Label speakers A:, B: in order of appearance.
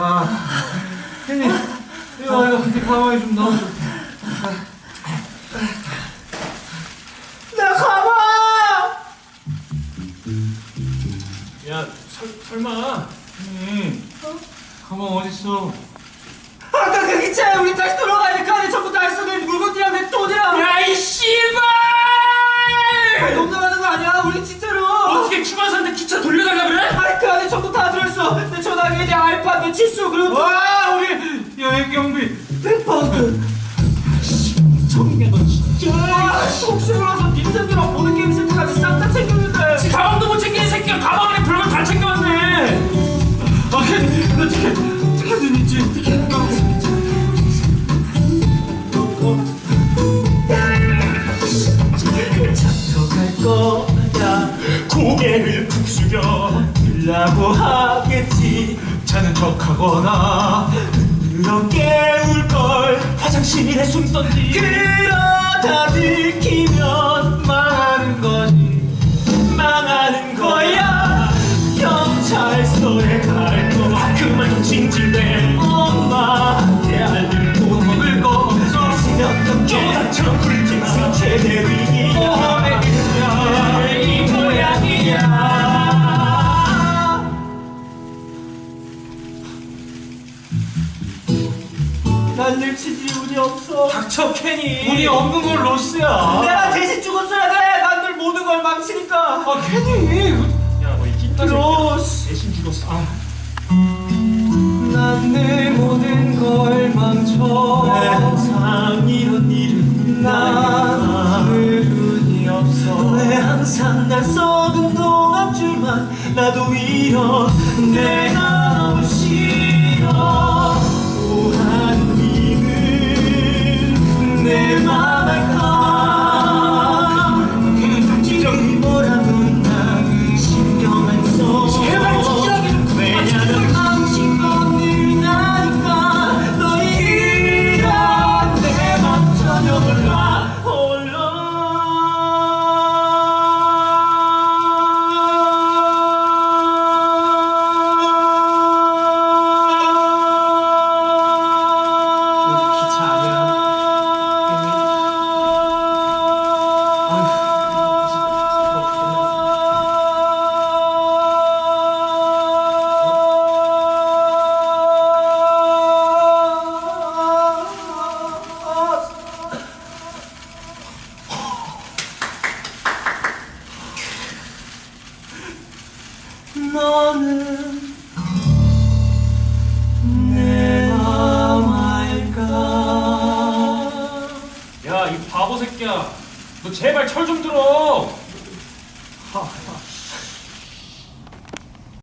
A: 아, 혜니, 이거, 이거, 네 가방에 좀 넣어줘.
B: 내 가방!
A: 야, 설, 설마. 혜니, 가방 어딨어?
B: 아까 그 기차에 우리 다시 안에 전부 다 있어. 내 물건이랑 내 돈이랑.
C: 야이씨
B: 내 칫솔 그리고
A: 와, 우리 여행 경비.
B: 100파운드.
C: 정이야 너 진짜.
B: 아, 혹시 몰라서 닌텐도랑 보드게임 세트까지 싹 다 챙겼는데.
C: 가방도 못 챙기는 새끼가 가방 안에 별걸 다 챙겨왔네.
A: 아, 혜니, 너 티켓, 티켓은 있지? 티켓.
B: 잡혀갈 거야.
C: 고개를 푹 숙여.
B: 라고 하겠지.
A: 척하거나.
B: 그렇게 울걸.
C: 화장실에 숨 던지.
B: 그러다 들키면 망 난 늙치지 운이 없어.
C: 닥쳐 캐니.
A: 운이 없는 건 로스야.
B: 내가 대신 죽었어야 돼. 난 늘 모든 걸 망치니까.
A: 아, 혜니.
C: 야너이 찐따
B: 로스.
C: 대신 죽었어. 아.
B: 난내 모든 걸 망쳐 왜 항상 이런 일은 나는 운이 없어 왜 항상 날 썩은 동안 줄만 나도 이런 내가 너는 내맘 알까
C: 야 이 바보 새끼야. 너 제발 철 좀 들어.
B: 하,